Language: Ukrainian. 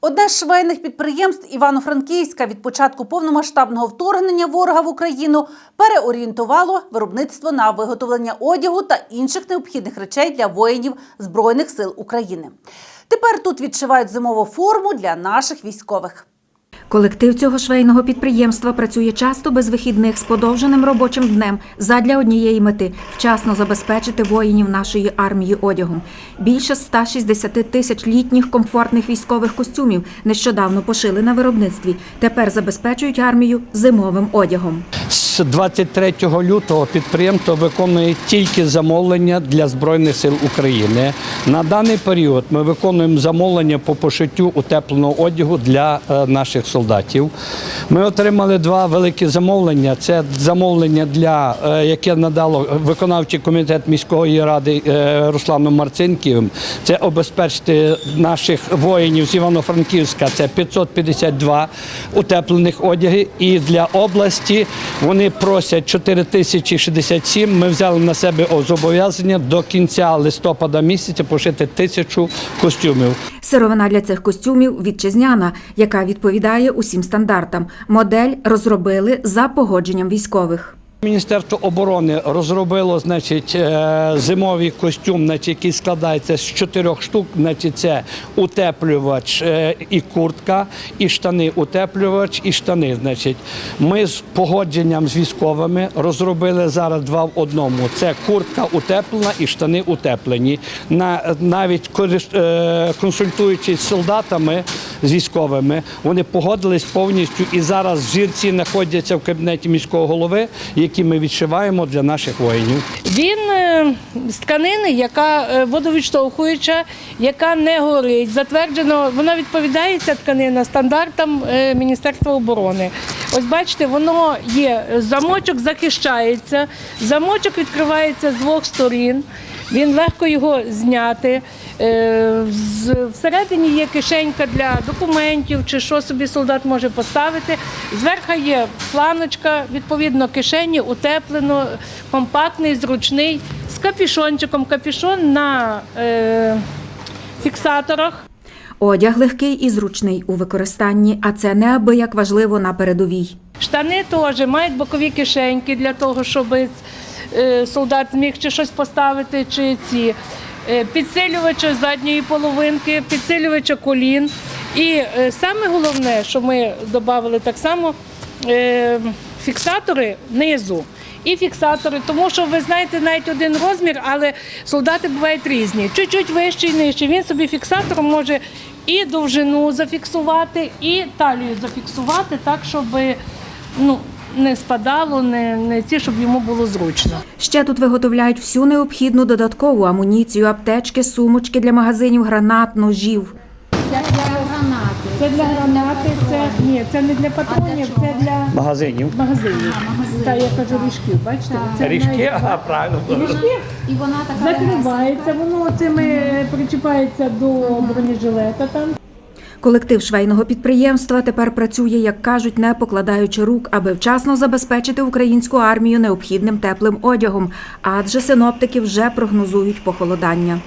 Одне з швейних підприємств Івано-Франківська від початку повномасштабного вторгнення ворога в Україну переорієнтувало виробництво на виготовлення одягу та інших необхідних речей для воїнів Збройних сил України. Тепер тут відшивають зимову форму для наших військових. Колектив цього швейного підприємства працює часто без вихідних з подовженим робочим днем задля однієї мети вчасно забезпечити воїнів нашої армії одягом. Більше 160 тисяч літніх комфортних військових костюмів нещодавно пошили на виробництві. Тепер забезпечують армію зимовим одягом. З 23 лютого підприємство виконує тільки замовлення для Збройних сил України. На даний період ми виконуємо замовлення по пошиттю утепленого одягу для е, наших солдатів. Ми отримали два великі замовлення. Це замовлення для е, яке надало виконавчий комітет міської ради е, Русланом Марцинківим. Це обезпечити наших воїнів з Івано-Франківська. Це 552 утеплених одяги. І для області вони просять 4067. Ми взяли на себе зобов'язання до кінця листопада місяця пошити тисячу костюмів. Сировина для цих костюмів вітчизняна, яка відповідає усім стандартам. Модель розробили за погодженням військових. Міністерство оборони розробило значить, е, зимовий костюм, значить, який складається з чотирьох штук. Значить, це утеплювач е, і куртка, і штани утеплювач, і штани. Значить, ми з погодженням з військовими розробили зараз два в одному. Це куртка утеплена і штани утеплені. На навіть е, консультуючись з солдатами з військовими, вони погодились повністю і зараз зірці знаходяться в кабінеті міського голови, які ми відшиваємо для наших воїнів. Він е, з тканини, яка е, водовідштовхуюча, яка не горить. Затверджено, вона відповідає ця тканина стандартам е, Міністерства оборони. Ось бачите, воно є замочок, захищається, замочок відкривається з двох сторін. Він легко його зняти. Е, Всередині є кишенька для документів чи що собі солдат може поставити. Зверху є планочка, відповідно, кишені, утеплено, компактний, зручний, з капішончиком. Капішон на е, фіксаторах. Одяг легкий і зручний у використанні, а це неабияк важливо на передовій. Штани теж мають бокові кишеньки для того, щоб солдат зміг чи щось поставити, чи ці е, підсилювача задньої половинки, підсилювача колін. І е, саме головне, що ми додали так само, е, фіксатори низу. І фіксатори, тому що ви знаєте навіть один розмір, але солдати бувають різні. Чуть-чуть вищий, нижчий. Він собі фіксатором може і довжину зафіксувати, і талію зафіксувати так, щоб ну, не спадало, не, не ці, щоб йому було зручно. Ще тут виготовляють всю необхідну додаткову амуніцію, аптечки, сумочки для магазинів, гранат, ножів. Це для гранати, це для гранати, це ні, це не для патронів, це для Магазинів. магазинів. Та я кажу ріжків, бачите? Це Ріжки, ага, правильно. Ріжки І вона така закривається, воно цими причіпається до бронежилета там. Колектив швейного підприємства тепер працює, як кажуть, не покладаючи рук, аби вчасно забезпечити українську армію необхідним теплим одягом, адже синоптики вже прогнозують похолодання.